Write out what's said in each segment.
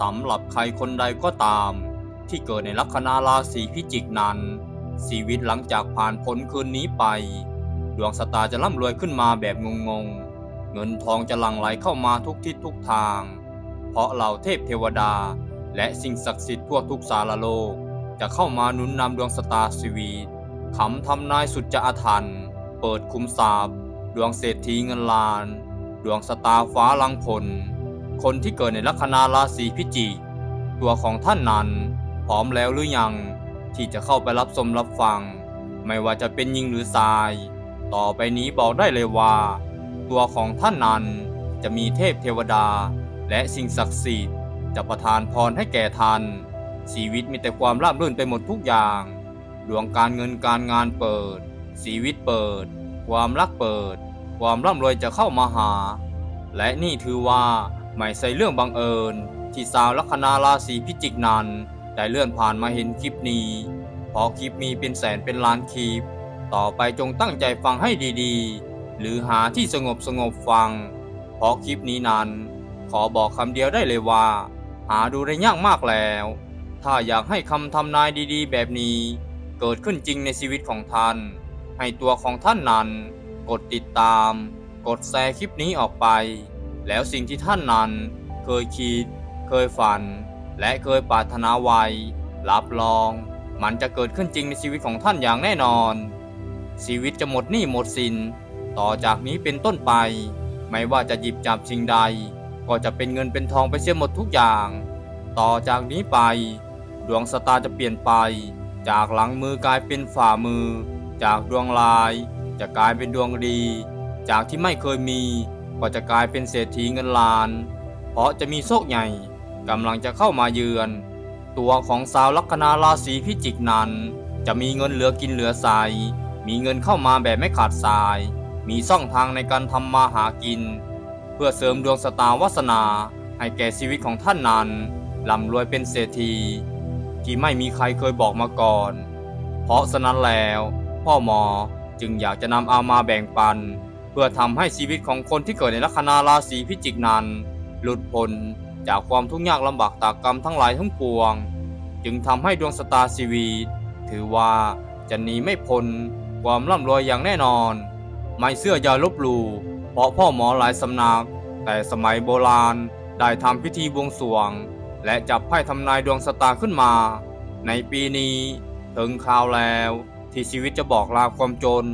สำหรับใครคนใดก็ตาม ที่เกิดในลัคนาราศีพิจิกนั้น ชีวิตหลังจากผ่านพ้นคืนนี้ไป ดวงสตาร์จะร่ำรวยขึ้นมาแบบงงๆ เงินทองจะหลั่งไหลเข้ามาทุกทิศทุกทาง เพราะเหล่าเทพเทวดา และสิ่งศักดิ์สิทธิ์ทั่วทุกสารโลก จะเข้ามาหนุนนำดวงสตาร์ชีวิตคำทำนายสุดจะอาถรรพ์เปิดคุมทรัพย์ดวงเศรษฐีเงินล้าน ดวงสตาร์ฟ้าลังผล คนที่เกิดในลัคนาราศีพิจิกตัวของท่านนั้นพร้อมแล้วหรือยังที่จะเข้าไปรับชมรับฟัง ไม่ว่าจะเป็นหญิงหรือชาย ต่อไปนี้บอกได้เลยว่า ตัวของท่านนั้นจะมีเทพเทวดา และสิ่งศักดิ์สิทธิ์จะประทานพรให้แก่ท่านชีวิตมีแต่ความราบรื่นไปหมดทุกอย่างดวงการเงินการงานเปิด ชีวิตเปิด ความรักเปิด ความร่ำรวยจะเข้ามาหา และนี่ถือว่า ไม่ใช่เรื่องบังเอิญ ที่สาวลัคนาราศีพิจิกนั้นได้เลื่อนผ่านมาเห็นคลิปนี้เพราะคลิปมีเป็นแสนเป็นล้านคลิป ต่อไปจงตั้งใจฟังให้ดีๆ หรือหาที่สงบสงบฟัง เพราะคลิปนี้นั้น ขอบอกคำเดียวได้เลยว่า หาดูได้ยากมากแล้ว ถ้าอยากให้คำทำนายดีๆ แบบนี้ เกิดขึ้นจริงในชีวิตของท่าน ให้ตัวของท่านนั้น กดติดตาม กดแชร์คลิปนี้ออกไป แล้วสิ่งที่ท่านนั้นเคยคิด เคยฝัน และเคยปรารถนาไว้รับรอง มันจะเกิดขึ้นจริงในชีวิตของท่านอย่างแน่นอน ชีวิตจะหมดหนี้หมดสิน ต่อจากนี้เป็นต้นไป ไม่ว่าจะหยิบจับสิ่งใด ก็จะเป็นเงินเป็นทองไปเสียหมดทุกอย่าง ต่อจากนี้ไป ดวงสตาร์จะเปลี่ยนไป จากหลังมือกลายเป็นฝ่ามือ จากดวงลาย จะกลายเป็นดวงดี จากที่ไม่เคยมี ก็จะกลายเป็นเศรษฐีเงินล้าน เพราะจะมีโชคใหญ่กำลังจะเข้ามาเยือน ตัวของสาวลัคนาราศีพิจิกนั้น จะมีเงินเหลือกินเหลือใสมีเงินเข้ามาแบบไม่ขาดสาย มีช่องทางในการทำมาหากิน เพื่อเสริมดวงสตาวาสนา ให้แก่ชีวิตของท่านนั้นร่ำรวยเป็นเศรษฐีที่ไม่มีใครเคยบอกมาก่อน เพราะฉะนั้นแล้ว พ่อหมอจึงอยากจะนำเอามาแบ่งปัน พื่อทำให้ชีวิตของคนที่เกิดในลัคนาราศีพิจิกนั้น หลุดพ้นจากความทุกข์ยากลำบากตากกรรมทั้งหลายทั้งปวง จึงทำให้ดวงสตาร์ชีวิต ถือว่าจะหนีไม่พ้นความร่ำรวยอย่างแน่นอน ไม่เสื้ออย่าลบหลู่เพราะพ่อหมอหลายสำนัก แต่สมัยโบราณได้ทำพิธีบวงสรวง และจับไพ่ทำนายดวงสตาร์ขึ้นมา ในปีนี้ถึงข่าวแล้วที่ชีวิตจะบอกลาความจน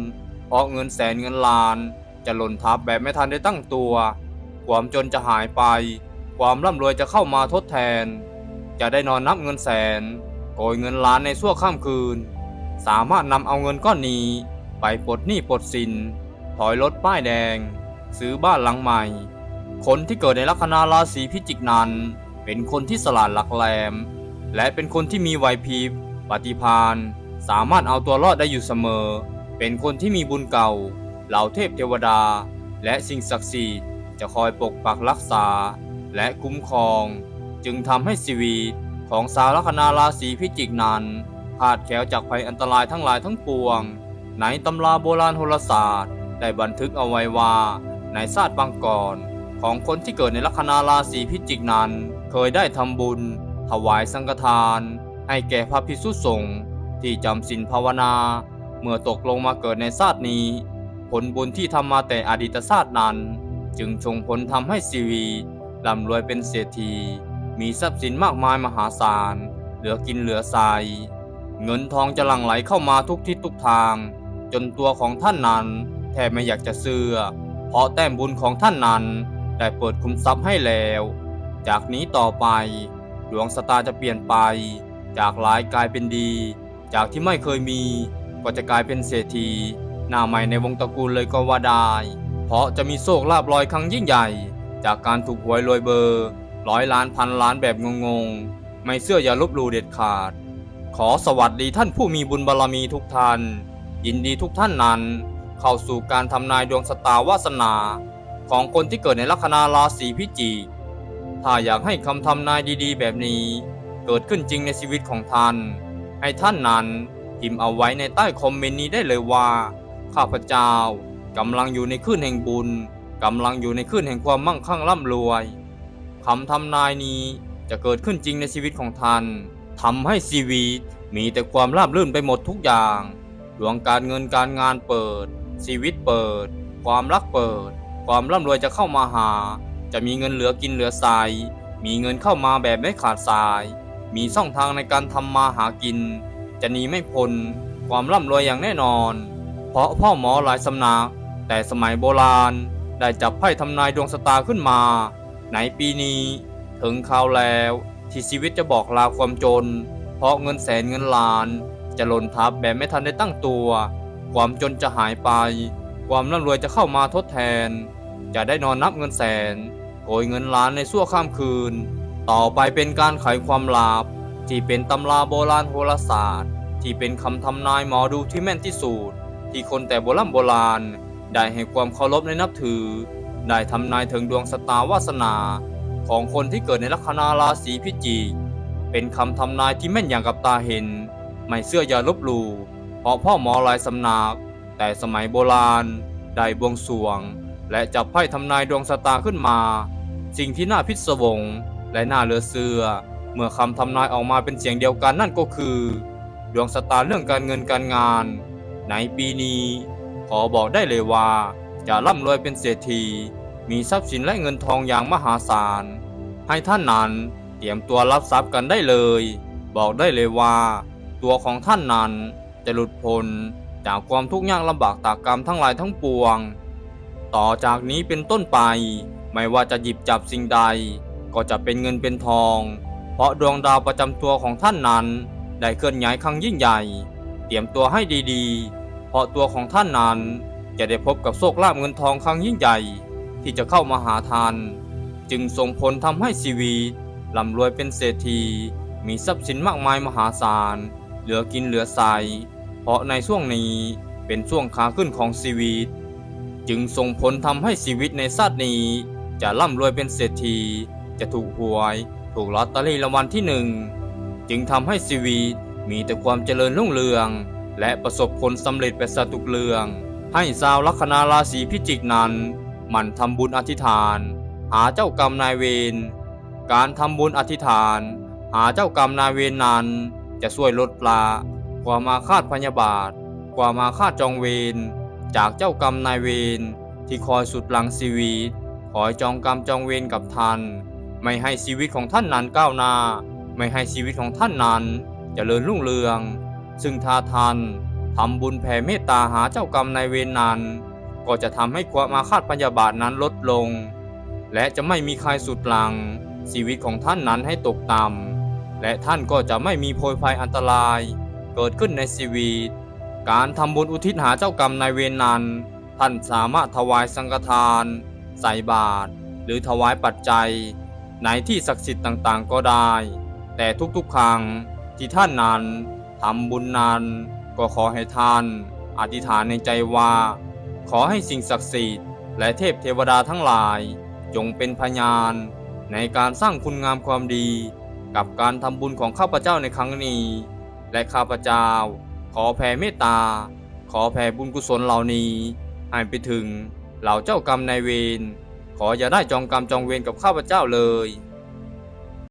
เพราะเงินแสนเงินล้าน จะหล่นทับแบบไม่ทันได้ตั้งตัว ความจนจะหายไป ความร่ำรวยจะเข้ามาทดแทน จะได้นอนนับเงินแสนโกยเงินล้านในชั่วข้ามคืน สามารถนำเอาเงินก้อนนี้ ไปปลดหนี้ปลดสิน ถอยรถป้ายแดง ซื้อบ้านหลังใหม่ คนที่เกิดในลัคนาราศีพิจิกนั้น เป็นคนที่สลาดหลักแหลม และเป็นคนที่มีไหวพริบปฏิภาณสามารถเอาตัวรอดได้อยู่เสมอ เป็นคนที่มีบุญเก่า เหล่าเทพเทวดา และสิ่งศักดิ์สิทธิ์จะคอยปกปักรักษา และคุ้มครอง จึงทำให้ชีวิตของสาวลัคนาราศีพิจิกนั้นขาดแคล้วจากภัยอันตรายทั้งหลายทั้งปวง ในตำราโบราณโหราศาสตร์ ได้บันทึกเอาไว้ว่าในชาติบางก่อน ของคนที่เกิดในลัคนาราศีพิจิกนั้น เคยได้ทำบุญ ถวายสังฆทาน ให้แก่พระภิกษุสงฆ์ที่จำศีลภาวนา เมื่อตกลงมาเกิดในชาตินี้ ผลบุญที่ทำมาแต่อดีตชาตินั้น จึงชงผลทำให้ชีวิตร่ำรวยเป็นเศรษฐี มีทรัพย์สินมากมายมหาศาล เหลือกินเหลือใช้เงินทองจะหลั่งไหลเข้ามาทุกทิศทุกทาง จนตัวของท่านนั้นแทบไม่อยากจะเชื่อ เพราะแต้มบุญของท่านนั้นได้เปิดคุมทรัพย์ให้แล้ว จากนี้ต่อไป ดวงสตาร์จะเปลี่ยนไป จากร้ายกลายเป็นดี จากที่ไม่เคยมีก็จะกลายเป็นเศรษฐี หน้าใหม่ในวงตระกูลเลยก็ว่าได้ เพราะจะมีโชคลาภลอยครั้งยิ่งใหญ่ จากการถูกหวยรวยเบอร์ ร้อยล้านพันล้านแบบงงๆ ไม่เชื่ออย่าลบหลู่เด็ดขาด ขอสวัสดีท่านผู้มีบุญบารรมีทุกท่าน ยินดีทุกท่านนั้น เข้าสู่การทำนายดวงชะตาวาสนา ของคนที่เกิดในลัคนาราศีพิจิกถ้าอยากให้คำทำนายดีๆ แบบนี้ เกิดขึ้นจริงในชีวิตของท่าน ให้ท่านนั้นพิมพ์เอาไว้ในใต้คอมเมนต์นี้ได้เลยว่า ข้าพเจ้ากำลังอยู่ในคลื่นแห่งบุญกำลังอยู่ในคลื่นแห่งความมั่งคั่งร่ำรวยคำทำนายนี้จะเกิดขึ้นจริงในชีวิตของท่านทำให้ชีวิตมีแต่ความราบรื่นไปหมดทุกอย่างดวงการเงินการงานเปิด ชีวิตเปิด ความรักเปิด ความร่ำรวยจะเข้ามาหา จะมีเงินเหลือกินเหลือใช้มีเงินเข้ามาแบบไม่ขาดสาย มีช่องทางในการทำมาหากิน จะหนีไม่พ้นความร่ำรวยอย่างแน่นอน เพราะพ่อหมอหลายสำนักแต่สมัยโบราณได้จับไพ่ทำนายดวงชะตาขึ้นมา ในปีนี้ ถึงคราวแล้วที่ชีวิตจะบอกลาความจน เพราะเงินแสนเงินล้าน จะหล่นทับแบบไม่ทันได้ตั้งตัว ความจนจะหายไป ความร่ำรวยจะเข้ามาทดแทน จะได้นอนนับเงินแสนโกยเงินล้านในชั่วข้ามคืน ต่อไปเป็นการไขความลับที่เป็นตำราโบราณโหราศาสตร์ ที่เป็นคำทำนายหมอดูที่แม่นที่สุด ที่คนแต่โบราณโบราณ ได้ให้ความเคารพในนับถือ ได้ทำนายถึงดวงชะตาวาสนา ของคนที่เกิดในลัคนาราศีพิจิก เป็นคำทำนายที่แม่นอย่างกับตาเห็น ไม่เชื่ออย่าลบหลู่เพราะพ่อหมอหลายสำนัก แต่สมัยโบราณ ได้บวงสรวง และจับไพ่ทำนายดวงชะตาขึ้นมา สิ่งที่น่าพิศวงและน่าเหลือเชื่อเมื่อคำทำนายออกมาเป็นเสียงเดียวกันนั่นก็คือ ดวงชะตาเรื่องการเงินการงาน ในปีนี้ ขอบอกได้เลยว่า จะร่ำรวยเป็นเศรษฐี มีทรัพย์สินและเงินทองอย่างมหาศาล ให้ท่านนั้นเตรียมตัวรับทรัพย์กันได้เลย บอกได้เลยว่า ตัวของท่านนั้นจะหลุดพ้นจากความทุกข์ยากลำบากตากกรรมทั้งหลายทั้งปวง ต่อจากนี้เป็นต้นไป ไม่ว่าจะหยิบจับสิ่งใด ก็จะเป็นเงินเป็นทอง เพราะดวงดาวประจำตัวของท่านนั้น ได้เคลื่อนย้ายครั้งยิ่งใหญ่ ตรียมตัวให้ดีๆ เพราะตัวของท่านนั้นจะได้พบกับโชคลาภเงินทองครั้งยิ่งใหญ่ ที่จะเข้ามาหาทาน จึงส่งผลทำให้ชีวิตร่ำรวยเป็นเศรษฐี มีทรัพย์สินมากมายมหาศาล เหลือกินเหลือใช้เพราะในช่วงนี้เป็นช่วงขาขึ้นของชีวิต จึงส่งผลทำให้ชีวิตในชาตินี้ จะร่ำรวยเป็นเศรษฐี จะถูกหวย ถูกลอตเตอรี่รางวัลที่หนึ่งจึงทำให้ชีวิต มีแต่ความเจริญรุ่งเรือง และประสบผลสำเร็จไปซะทุกเรือง ให้ชาวลัคนาราศีพิจิกนั้นหมั่นทำบุญอธิษฐาน หาเจ้ากรรมนายเวรการทำบุญอธิษฐาน หาเจ้ากรรมนายเวรนั้น จะช่วยลดปลาความมาคาดพยาบาท ความมาคาดจองเวรจากเจ้ากรรมนายเวรที่คอยสุดหลังชีวิตคอยจองกรรมจองเวรกับท่าน ไม่ให้ชีวิตของท่านนั้นก้าวหน้า ไม่ให้ชีวิตของท่านนั้น เจริญรุ่งเรือง ซึ่งถ้าทานทำบุญแผ่เมตตาหาเจ้ากรรมนายเวรนั้น ก็จะทำให้ความอาฆาตพยาบาทนั้นลดลง และจะไม่มีใครสุดหลัง ชีวิตของท่านนั้นให้ตกต่ำและท่านก็จะไม่มีโพยภัยอันตราย เกิดขึ้นในชีวิต การทำบุญอุทิศหาเจ้ากรรมนายเวรนั้น ท่านสามารถถวายสังฆทาน ใส่บาตรหรือถวายปัจจัยในที่ศักดิ์สิทธิ์ต่างๆ ก็ได้ แต่ทุกๆครั้ง ที่ท่านนั้นทำบุญนั้นก็ขอให้ท่าน อธิษฐานในใจว่า ขอให้สิ่งศักดิ์สิทธิ์และเทพเทวดาทั้งหลาย จงเป็นพยาน ในการสร้างคุณงามความดี กับการทำบุญของข้าพเจ้าในครั้งนี้ และข้าพเจ้า ขอแผ่เมตตา ขอแผ่บุญกุศลเหล่านี้ให้ไปถึงเหล่าเจ้ากรรมนายเวรขออย่าได้จองกรรมจองเวรกับข้าพเจ้าเลย